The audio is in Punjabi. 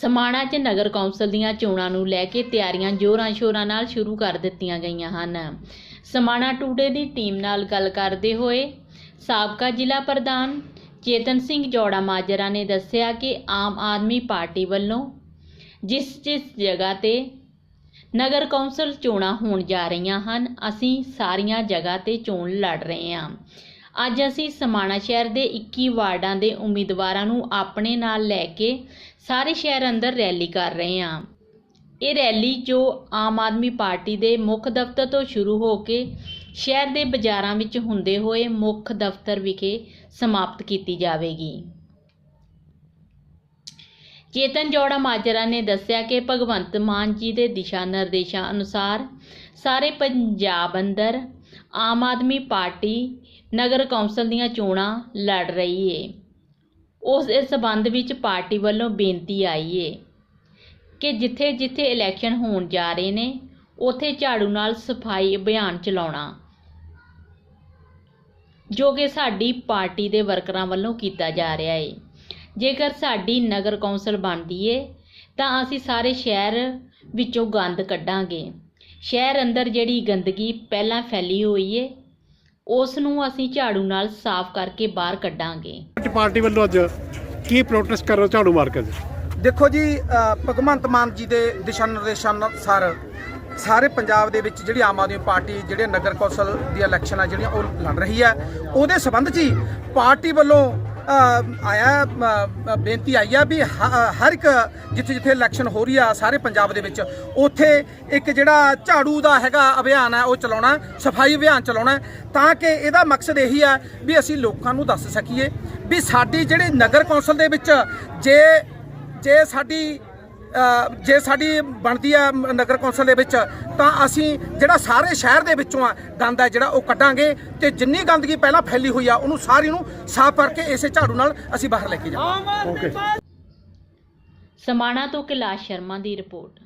ਸਮਾਣਾ 'ਚ ਨਗਰ ਕੌਂਸਲ ਦੀਆਂ ਚੋਣਾਂ ਨੂੰ ਲੈ ਕੇ ਤਿਆਰੀਆਂ ਜ਼ੋਰਾਂ-ਸ਼ੋਰਾਂ ਨਾਲ ਸ਼ੁਰੂ ਕਰ ਦਿੱਤੀਆਂ ਗਈਆਂ ਹਨ। ਸਮਾਣਾ ਟੂਡੇ ਦੀ ਟੀਮ ਨਾਲ ਗੱਲ ਕਰਦੇ ਹੋਏ ਸਾਬਕਾ ਜ਼ਿਲ੍ਹਾ ਪ੍ਰਧਾਨ ਚੇਤਨ ਸਿੰਘ ਜੋੜਾ ਮਾਜਰਾ ਨੇ ਦੱਸਿਆ ਕਿ ਆਮ ਆਦਮੀ ਪਾਰਟੀ ਵੱਲੋਂ ਜਿਸ ਜਿਸ ਜਗ੍ਹਾ ਤੇ ਨਗਰ ਕੌਂਸਲ ਚੋਣਾਂ ਹੋਣ ਜਾ ਰਹੀਆਂ ਹਨ, ਅਸੀਂ ਸਾਰੀਆਂ ਜਗ੍ਹਾ ਤੇ ਚੋਣ ਲੜ ਰਹੇ ਹਾਂ। ਅੱਜ ਅਸੀਂ ਸਮਾਣਾ ਸ਼ਹਿਰ ਦੇ 21 ਵਾਰਡਾਂ ਦੇ ਉਮੀਦਵਾਰਾਂ ਨੂੰ ਆਪਣੇ ਨਾਲ ਲੈ ਕੇ ਸਾਰੇ ਸ਼ਹਿਰ ਅੰਦਰ ਰੈਲੀ ਕਰ ਰਹੇ ਹਾਂ। ਇਹ ਰੈਲੀ ਜੋ ਆਮ ਆਦਮੀ ਪਾਰਟੀ ਦੇ ਮੁੱਖ ਦਫ਼ਤਰ ਤੋਂ ਸ਼ੁਰੂ ਹੋ ਕੇ ਸ਼ਹਿਰ ਦੇ ਬਾਜ਼ਾਰਾਂ ਵਿੱਚ ਹੁੰਦੇ ਹੋਏ ਮੁੱਖ ਦਫ਼ਤਰ ਵਿਖੇ ਸਮਾਪਤ ਕੀਤੀ ਜਾਵੇਗੀ। ਚੇਤਨ ਜੋੜਾ ਮਾਜਰਾ ਨੇ ਦੱਸਿਆ ਕਿ ਭਗਵੰਤ ਮਾਨ ਜੀ ਦੇ ਦਿਸ਼ਾ ਨਿਰਦੇਸ਼ਾਂ ਅਨੁਸਾਰ ਸਾਰੇ ਪੰਜਾਬ ਅੰਦਰ ਆਮ ਆਦਮੀ ਪਾਰਟੀ ਨਗਰ ਕੌਂਸਲ ਦੀਆਂ ਚੋਣਾਂ ਲੜ ਰਹੀ ਏ। ਉਸ ਦੇ ਸਬੰਧ ਵਿੱਚ ਪਾਰਟੀ ਵੱਲੋਂ ਬੇਨਤੀ ਆਈ ਏ ਕਿ ਜਿੱਥੇ ਜਿੱਥੇ ਇਲੈਕਸ਼ਨ ਹੋਣ ਜਾ ਰਹੇ ਨੇ, ਉਥੇ ਝਾੜੂ ਨਾਲ ਸਫ਼ਾਈ ਅਭਿਆਨ ਚਲਾਉਣਾ, ਜੋ ਕਿ ਸਾਡੀ ਪਾਰਟੀ ਦੇ ਵਰਕਰਾਂ ਵੱਲੋਂ ਕੀਤਾ ਜਾ ਰਿਹਾ ਏ। ਜੇਕਰ ਸਾਡੀ ਨਗਰ ਕੌਂਸਲ ਬਣਦੀ ਏ, ਤਾਂ ਅਸੀਂ ਸਾਰੇ ਸ਼ਹਿਰ ਵਿੱਚੋਂ ਗੰਦ ਕੱਢਾਂਗੇ। ਸ਼ਹਿਰ ਅੰਦਰ ਜਿਹੜੀ ਗੰਦਗੀ ਪਹਿਲਾਂ ਫੈਲੀ ਹੋਈ ਏ ਉਸ ਨੂੰ ਅਸੀਂ ਝਾੜੂ ਨਾਲ ਸਾਫ਼ ਕਰਕੇ ਬਾਹਰ ਕੱਢਾਂਗੇ। ਪਾਰਟੀ ਵੱਲੋਂ ਅੱਜ ਕੀ ਪ੍ਰੋਟੈਸਟ ਕਰ ਰਹੇ ਹੋ ਝਾੜੂ ਮਾਰਕੀਟ 'ਚ ਦੇਖੋ ਜੀ ਭਗਵੰਤ ਮਾਨ ਜੀ ਦੇ ਦਿਸ਼ਾ ਨਿਰਦੇਸ਼ਾਂ ਅਨੁਸਾਰ ਸਾਰੇ ਪੰਜਾਬ ਦੇ ਵਿੱਚ ਜਿਹੜੀ ਆਮ ਆਦਮੀ ਪਾਰਟੀ ਜਿਹੜੇ ਨਗਰ ਕੌਂਸਲ ਦੀ ਇਲੈਕਸ਼ਨ ਆ ਜਿਹੜੀਆਂ ਉਹ ਲੜ ਰਹੀ ਹੈ। ਉਹਦੇ ਸਬੰਧ 'ਚ ਹੀ ਪਾਰਟੀ ਵੱਲੋਂ ਆਇਆ ਬੇਨਤੀ ਆਈ ਆ ਵੀ ਹਰ ਇੱਕ ਜਿੱਥੇ ਜਿੱਥੇ ਇਲੈਕਸ਼ਨ ਹੋ ਰਹੀ ਆ ਸਾਰੇ ਪੰਜਾਬ ਦੇ ਵਿੱਚ, ਉੱਥੇ ਇੱਕ ਜਿਹੜਾ ਝਾੜੂ ਦਾ ਹੈਗਾ ਅਭਿਆਨ ਹੈ ਉਹ ਚਲਾਉਣਾ, ਸਫ਼ਾਈ ਅਭਿਆਨ ਚਲਾਉਣਾ, ਤਾਂ ਕਿ ਇਹਦਾ ਮਕਸਦ ਇਹੀ ਆ ਵੀ ਅਸੀਂ ਲੋਕਾਂ ਨੂੰ ਦੱਸ ਸਕੀਏ ਵੀ ਸਾਡੀ ਜਿਹੜੀ ਨਗਰ ਕੌਂਸਲ ਦੇ ਵਿੱਚ ਜੇ ਜੇ ਸਾਡੀ ਜੇ ਸਾਡੀ ਬਣਦੀ ਆ ਨਗਰ ਕੌਂਸਲ ਦੇ ਵਿੱਚ ਤਾਂ ਅਸੀਂ ਜਿਹੜਾ ਸਾਰੇ ਸ਼ਹਿਰ ਦੇ ਵਿੱਚੋਂ ਆ ਗੰਦ ਆ ਜਿਹੜਾ ਉਹ ਕੱਢਾਂਗੇ ਤੇ ਜਿੰਨੀ ਗੰਦਗੀ ਪਹਿਲਾਂ ਫੈਲੀ ਹੋਈ ਆ ਉਹਨੂੰ ਸਾਰੀ ਨੂੰ ਸਾਫ਼ ਕਰਕੇ ਇਸੇ ਝਾੜੂ ਨਾਲ ਅਸੀਂ ਬਾਹਰ ਲੈ ਕੇ ਜਾਵਾਂਗੇ। ਓਕੇ। ਸਮਾਣਾ ਤੋਂ ਕੈਲਾਸ਼ ਸ਼ਰਮਾ ਦੀ ਰਿਪੋਰਟ।